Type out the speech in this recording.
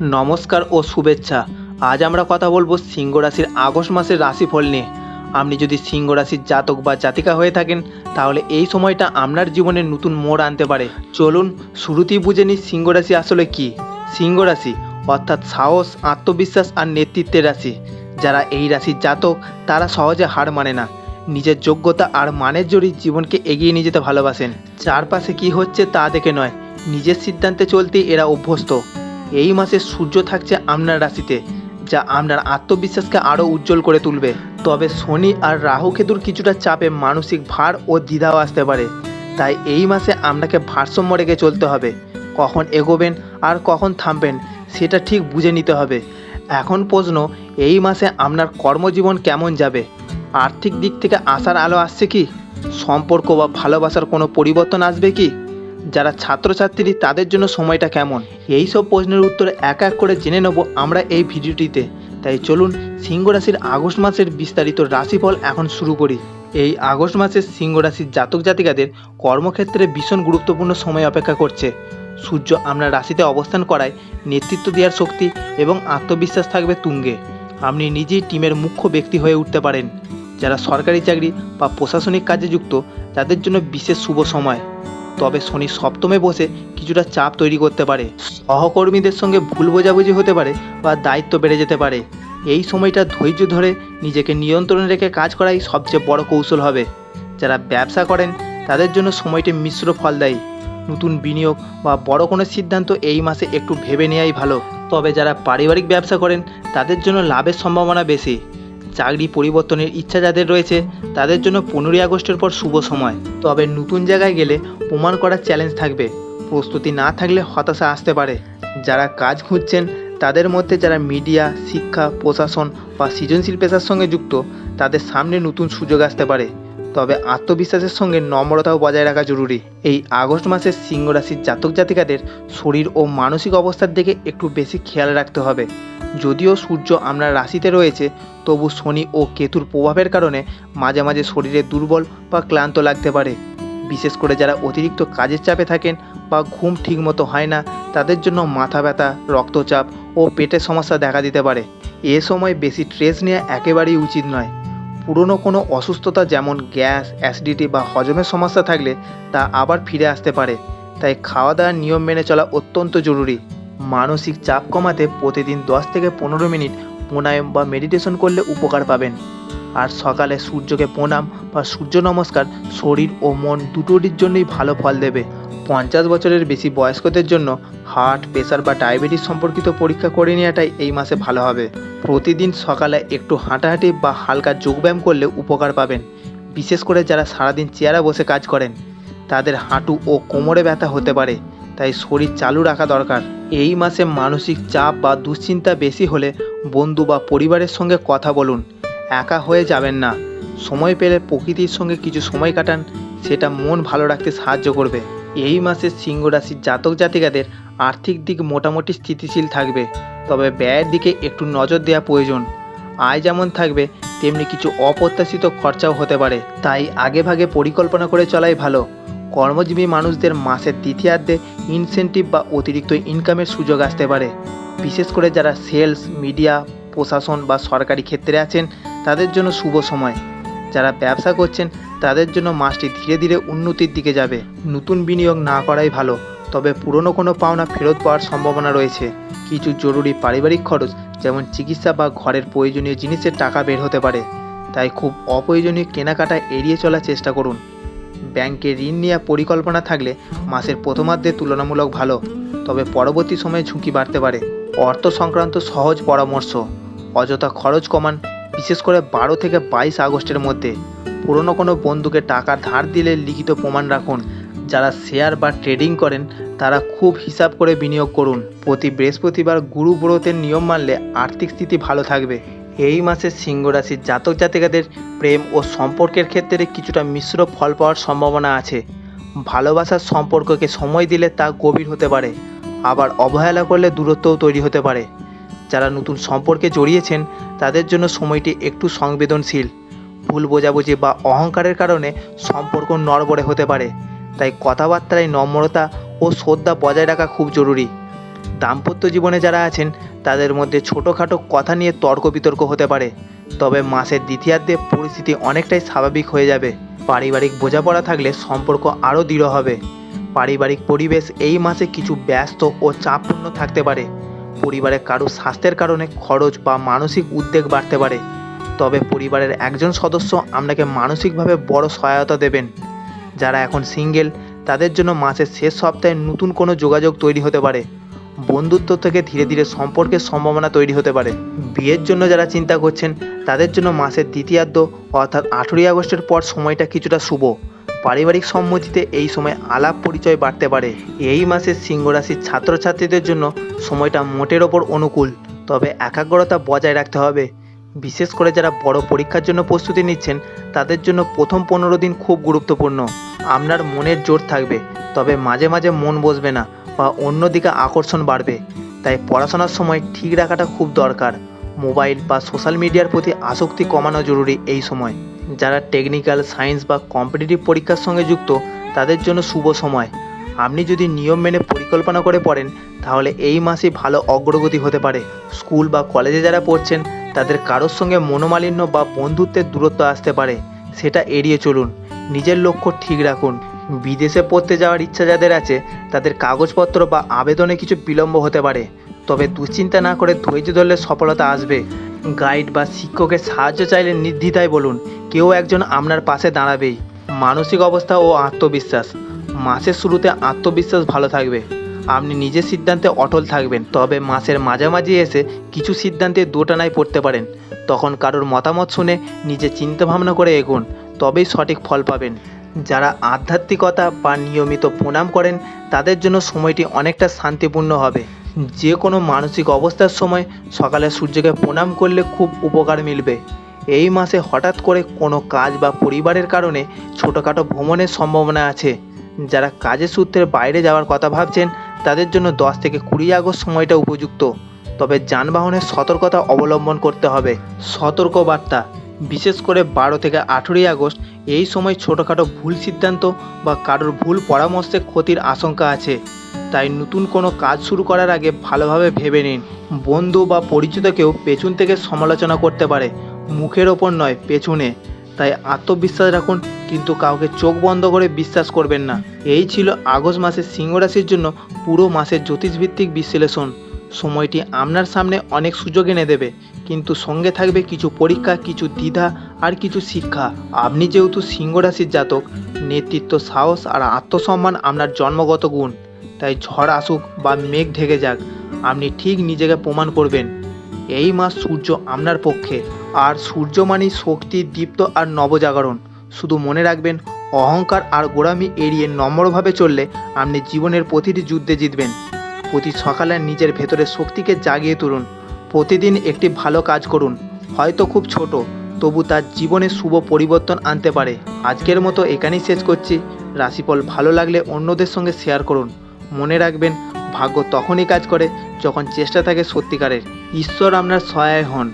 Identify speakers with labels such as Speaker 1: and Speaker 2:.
Speaker 1: নমস্কার ও শুভেচ্ছা। আজ আমরা কথা বলব সিংহ রাশির আগস্ট মাসের রাশিফল নিয়ে। আপনি যদি সিংহ রাশির জাতক বা জাতিকা হয়ে থাকেন, তাহলে এই সময়টা আপনার জীবনে নতুন মোড় আনতে পারে। চলুন শুরুতেই বুঝে নিই সিংহ রাশি আসলে কি। সিংহ রাশি অর্থাৎ সাহস, আত্মবিশ্বাস আর নেতৃত্বের রাশি। যারা এই রাশির জাতক, তারা সহজে হার মানে না। নিজের যোগ্যতা আর মানের জোরই জীবনকে এগিয়ে নিয়ে যেতে ভালোবাসেন। চারপাশে কি হচ্ছে তা দেখে নয়। নিজের সিদ্ধান্তে চলতে এরা অভ্যস্ত। এই মাসে সূর্য থাকছে আপনার রাশিতে, যা আপনার আত্মবিশ্বাসকে আরও উজ্জ্বল করে তুলবে। তবে শনি আর রাহু কেতুর কিছুটা চাপে মানসিক ভার ও দ্বিধাও আসতে পারে। তাই এই মাসে আপনাকে ভারসাম্য রেখে চলতে হবে। কখন এগোবেন আর কখন থামবেন, সেটা ঠিক বুঝে নিতে হবে। এখন প্রশ্ন, এই মাসে আপনার কর্মজীবন কেমন যাবে? আর্থিক দিক থেকে আশার আলো আসছে কি? সম্পর্ক বা ভালোবাসার কোনো পরিবর্তন আসবে কি? যারা ছাত্রছাত্রী, তাদের জন্য সময়টা কেমন? এই সব প্রশ্নের উত্তর এক এক করে জেনে নেব আমরা এই ভিডিওটিতে। তাই চলুন, সিংহ রাশির আগস্ট মাসের বিস্তারিত রাশিফল এখন শুরু করি। এই আগস্ট মাসে সিংহ রাশির জাতক জাতিকাদের কর্মক্ষেত্রে ভীষণ গুরুত্বপূর্ণ সময় অপেক্ষা করছে। সূর্য আপনার রাশিতে অবস্থান করায় নেতৃত্ব দেওয়ার শক্তি এবং আত্মবিশ্বাস থাকবে তুঙ্গে। আপনি নিজেই টিমের মুখ্য ব্যক্তি হয়ে উঠতে পারেন। যারা সরকারি চাকরি বা প্রশাসনিক কাজে যুক্ত, তাদের জন্য বিশেষ শুভ সময়। তবে শনি সপ্তমে বসে কিছুটা চাপ তৈরি করতে পারে। সহকর্মীদের সঙ্গে ভুল বোঝাবুঝি হতে পারে বা দায়িত্ব বেড়ে যেতে পারে। এই সময়টা ধৈর্য ধরে নিজেকে নিয়ন্ত্রণে রেখে কাজ করাই সবচেয়ে বড় কৌশল হবে। যারা ব্যবসা করেন, তাদের জন্য সময়টি মিশ্র ফল দেয়। নতুন বিনিয়োগ বা বড় কোনো সিদ্ধান্ত এই মাসে একটু ভেবে নেওয়াই ভালো। তবে যারা পারিবারিক ব্যবসা করেন, তাদের জন্য লাভের সম্ভাবনা বেশি। চাকরি পরিবর্তনের ইচ্ছা যাদের রয়েছে, তাদের জন্য পনেরোই আগস্টের পর শুভ সময়। তবে নতুন জায়গায় গেলে প্রমাণ করার চ্যালেঞ্জ থাকবে। প্রস্তুতি না থাকলে হতাশা আসতে পারে। যারা কাজ খুঁজছেন, তাদের মধ্যে যারা মিডিয়া শিক্ষা, প্রশাসন বা সৃজনশীল পেশার সঙ্গে যুক্ত, তাদের সামনে নতুন সুযোগ আসতে পারে। তবে আত্মবিশ্বাসের সঙ্গে নম্রতাও বজায় রাখা জরুরি। এই আগস্ট মাসে সিংহ রাশির জাতক জাতিকাদের শরীর ও মানসিক অবস্থার দিকে একটু বেশি খেয়াল রাখতে হবে। যদিও সূর্য আমরা রাশিতে রয়েছে, তবু শনি ও কেতুর প্রভাবের কারণে মাঝে মাঝে শরীরে দুর্বল বা ক্লান্ত লাগতে পারে। বিশেষ করে যারা অতিরিক্ত কাজের চাপে থাকেন বা ঘুম ঠিকমতো হয় না, তাদের জন্য মাথা ব্যথা, রক্তচাপ ও পেটের সমস্যা দেখা দিতে পারে। এ সময় বেশি স্ট্রেস নেওয়া একেবারেই উচিত নয়। পুরনো কোনো অসুস্থতা যেমন গ্যাস, অ্যাসিডিটি বা হজমের সমস্যা থাকলে তা আবার ফিরে আসতে পারে। তাই খাওয়া দাওয়ার নিয়ম মেনে চলা অত্যন্ত জরুরি। মানসিক চাপ কমাতে প্রতিদিন দশ থেকে পনেরো মিনিট প্রাণায়াম বা মেডিটেশন করলে উপকার পাবেন। আর সকালে সূর্যকে প্রণাম বা সূর্য নমস্কার শরীর ও মন দুটোটির জন্যই ভালো ফল দেবে। পঞ্চাশ বছরের বেশি বয়স্কদের জন্য হার্ট প্রেশার বা ডায়াবেটিস সম্পর্কিত পরীক্ষা করে নেওয়াটাই এই মাসে ভালো হবে। প্রতিদিন সকালে একটু হাঁটাহাঁটি বা হালকা যোগব্যায়াম করলে উপকার পাবেন। বিশেষ করে যারা সারাদিন চেয়ারে বসে কাজ করেন, তাদের হাঁটু ও কোমরে ব্যথা হতে পারে। তাই শরীর চালু রাখা দরকার। এই মাসে মানসিক চাপ বা দুশ্চিন্তা বেশি হলে বন্ধু বা পরিবারের সঙ্গে কথা বলুন। একা হয়ে যাবেন না। সময় পেলে প্রকৃতির সঙ্গে কিছু সময় কাটান, সেটা মন ভালো রাখতে সাহায্য করবে। এই মাসে সিংহ রাশির জাতক জাতিকাদের আর্থিক দিক মোটামুটি স্থিতিশীল থাকবে, তবে ব্যয়ের দিকে একটু নজর দেওয়া প্রয়োজন। আয় যেমন থাকবে, তেমনি কিছু অপ্রত্যাশিত খরচাও হতে পারে। তাই আগেভাগে পরিকল্পনা করে চলাই ভালো। কর্মজীবী মানুষদের মাসের তৃতীয়ার্ধে ইনসেন্টিভ বা অতিরিক্ত ইনকামের সুযোগ আসতে পারে। বিশেষ করে যারা সেলস মিডিয়া প্রশাসন বা সরকারি ক্ষেত্রে আছেন, তাদের জন্য শুভ সময়। যারা ব্যবসা করছেন, তাদের জন্য মাসটি ধীরে ধীরে উন্নতির দিকে যাবে। নতুন বিনিয়োগ না করাই ভালো, তবে পুরনো কোনো পাওনা ফেরত পাওয়ার সম্ভাবনা রয়েছে। কিছু জরুরি পারিবারিক খরচ, যেমন চিকিৎসা বা ঘরের প্রয়োজনীয় জিনিসের টাকা বের হতে পারে। তাই খুব অপ্রয়োজনীয় কেনাকাটা এড়িয়ে চলার চেষ্টা করুন। ব্যাংকে ঋণ নেওয়া পরিকল্পনা থাকলে মাসের প্রথমার্ধে তুলনামূলক ভালো, তবে পরবর্তী সময়ে ঝুঁকি বাড়তে পারে। অর্থ সংক্রান্ত সহজ পরামর্শ, অযথা খরচ কমান, বিশেষ করে বারো থেকে বাইশ আগস্টের মধ্যে। পুরনো কোনো বন্ধুকে টাকা ধার দিলে লিখিত প্রমাণ রাখুন। যারা শেয়ার বা ট্রেডিং করেন, তারা খুব হিসাব করে বিনিয়োগ করুন। প্রতি বৃহস্পতিবার গুরু ব্রতের নিয়ম মানলে আর্থিক স্থিতি ভালো থাকবে। এই মাসে সিংহ রাশির জাতক জাতিকাদের প্রেম ও সম্পর্কের ক্ষেত্রে কিছুটা মিশ্র ফল পাওয়ার সম্ভাবনা আছে। ভালোবাসার সম্পর্ককে সময় দিলে তা গভীর হতে পারে, আবার অবহেলা করলে দূরত্বও তৈরি হতে পারে। যারা নতুন সম্পর্কে জড়িয়েছেন, তাদের জন্য সময়টি একটু সংবেদনশীল। ভুল বোঝাবুঝি বা অহংকারের কারণে সম্পর্ক নড়বড়ে হতে পারে, তাই কথাবার্তায় নম্রতা ও শ্রদ্ধা বজায় রাখা খুব জরুরি। দাম্পত্য জীবনে যারা আছেন তাদের মধ্যে ছোটোখাটো কথা নিয়ে তর্ক বিতর্ক হতে পারে। তবে মাসের দ্বিতীয়ার্ধে পরিস্থিতি অনেকটাই স্বাভাবিক হয়ে যাবে। পারিবারিক বোঝাপড়া থাকলে সম্পর্ক আরও দৃঢ় হবে। পারিবারিক পরিবেশ এই মাসে কিছু ব্যস্ত ও চাপপূর্ণ থাকতে পারে। পরিবারে কারও স্বাস্থ্যের কারণে খরচ বা মানসিক উদ্বেগ বাড়তে পারে। তবে পরিবারের একজন সদস্য আপনাকে মানসিকভাবে বড় সহায়তা দেবেন। যারা এখন সিঙ্গেল, তাদের জন্য মাসের শেষ সপ্তাহে নতুন কোনো যোগাযোগ তৈরি হতে পারে। বন্ধুত্ব থেকে ধীরে ধীরে সম্পর্কের সম্ভাবনা তৈরি হতে পারে। বিয়ের জন্য যারা চিন্তা করছেন, তাদের জন্য মাসের দ্বিতীয়ার্ধ অর্থাৎ আঠেরোই আগস্টের পর সময়টা কিছুটা শুভ। পারিবারিক সম্মতিতে এই সময় আলাপ পরিচয় বাড়তে পারে। এই মাসে সিংহ রাশির ছাত্রছাত্রীদের জন্য সময়টা মোটের ওপর অনুকূল, তবে একাগ্রতা বজায় রাখতে হবে। বিশেষ করে যারা বড় পরীক্ষার জন্য প্রস্তুতি নিচ্ছেন, তাদের জন্য প্রথম পনেরো দিন খুব গুরুত্বপূর্ণ। আপনার মনের জোর থাকবে, তবে মাঝে মাঝে মন বসবে না। বা অন্যদিকে আকর্ষণ বাড়বে। তাই পড়াশোনার সময় ঠিক রাখাটা খুব দরকার। মোবাইল বা সোশ্যাল মিডিয়ার প্রতি আসক্তি কমানো জরুরি এই সময়। যারা টেকনিক্যাল সায়েন্স বা কম্পিটিটিভ পরীক্ষার সঙ্গে যুক্ত, তাদের জন্য শুভ সময়। আপনি যদি নিয়ম মেনে পরিকল্পনা করে পড়েন, তাহলে এই মাসে ভালো অগ্রগতি হতে পারে। স্কুল বা কলেজে যারা পড়ছেন, তাদের কারোর সঙ্গে মনোমালিন্য বা বন্ধুত্বের দূরত্ব আসতে পারে। সেটা এড়িয়ে চলুন। নিজের লক্ষ্য ঠিক রাখুন। বিদেশে পড়তে যাওয়ার ইচ্ছা যাদের আছে, তাদের কাগজপত্র বা আবেদনে কিছু বিলম্ব হতে পারে। তবে দুশ্চিন্তা না করে ধৈর্য ধরলে সফলতা আসবে। গাইড বা শিক্ষকের সাহায্য চাইলে নির্দ্বিধায় বলুন, কেউ একজন আপনার পাশে দাঁড়াবেই। মানসিক অবস্থা ও আত্মবিশ্বাস। মাসের শুরুতে আত্মবিশ্বাস ভালো থাকবে। আপনি নিজের সিদ্ধান্তে অটল থাকবেন, তবে মাসের মাঝামাঝি এসে কিছু সিদ্ধান্তে দোটানায় পড়তে পারেন। তখন কারোর মতামত শুনে নিজে চিন্তাভাবনা করে এগোন, তবেই সঠিক ফল পাবেন। যারা আধ্যাত্মিকতা বা নিয়মিত প্রণাম করেন, তাদের জন্য সময়টি অনেকটা শান্তিপূর্ণ হবে। যে কোনো মানসিক অবস্থার সময় সকালে সূর্যকে প্রণাম করলে খুব উপকার মিলবে। এই মাসে হঠাৎ করে কোনো কাজ বা পরিবারের কারণে ছোটোখাটো ভ্রমণের সম্ভাবনা আছে। যারা কাজের সূত্রে বাইরে যাওয়ার কথা ভাবছেন, তাদের জন্য দশ থেকে কুড়ি আগস্ট সময়টা উপযুক্ত। তবে যানবাহনের সতর্কতা অবলম্বন করতে হবে। সতর্ক বার্তা বিশেষ করে বারো থেকে আঠেরোই আগস্ট, এই সময় ছোটোখাটো ভুল সিদ্ধান্ত বা কারোর ভুল পরামর্শে ক্ষতির আশঙ্কা আছে। তাই নতুন কোনো কাজ শুরু করার আগে ভালোভাবে ভেবে নিন। বন্ধু বা পরিচিত কেউ পেছন থেকে সমালোচনা করতে পারে, মুখের ওপর নয়, পেছনে। তাই আত্মবিশ্বাস রাখুন, কিন্তু কাউকে চোখ বন্ধ করে বিশ্বাস করবেন না। এই ছিল আগস্ট মাসের সিংহ রাশির জন্য পুরো মাসের জ্যোতিষভিত্তিক বিশ্লেষণ। সময়টি আপনার সামনে অনেক সুযোগ এনে দেবে, কিন্তু সঙ্গে থাকবে কিছু পরীক্ষা, কিছু দ্বিধা আর কিছু শিক্ষা। আপনি যেহেতু সিংহ রাশির জাতক, নেতৃত্ব, সাহস আর আত্মসম্মান আপনার জন্মগত গুণ। তাই ঝড় আসুক বা মেঘ ঢেকে যাক, আপনি ঠিক নিজেকে প্রমাণ করবেন। এই মাস সূর্য আপনার পক্ষে, আর সূর্য মানেই শক্তি, দীপ্ত আর নবজাগরণ। শুধু মনে রাখবেন, অহংকার আর গোড়ামি এড়িয়ে নম্রভাবে চললে আপনি জীবনের প্রতিটি যুদ্ধে জিতবেন। প্রতি সকালে নিজের ভেতরের শক্তিকে জাগিয়ে তুলুন। প্রতিদিন একটি ভালো কাজ করুন। হয়তো খুব ছোট, তবু তার জীবনে শুভ পরিবর্তন আনতে পারে। আজকের মতো এখানেই শেষ করছি। রাশিফল ভালো লাগলে অন্যদের সঙ্গে শেয়ার করুন। মনে রাখবেন, ভাগ্য তখনই কাজ করে যখন চেষ্টা থাকে সত্যিকারের। ঈশ্বর আপনার সহায় হন।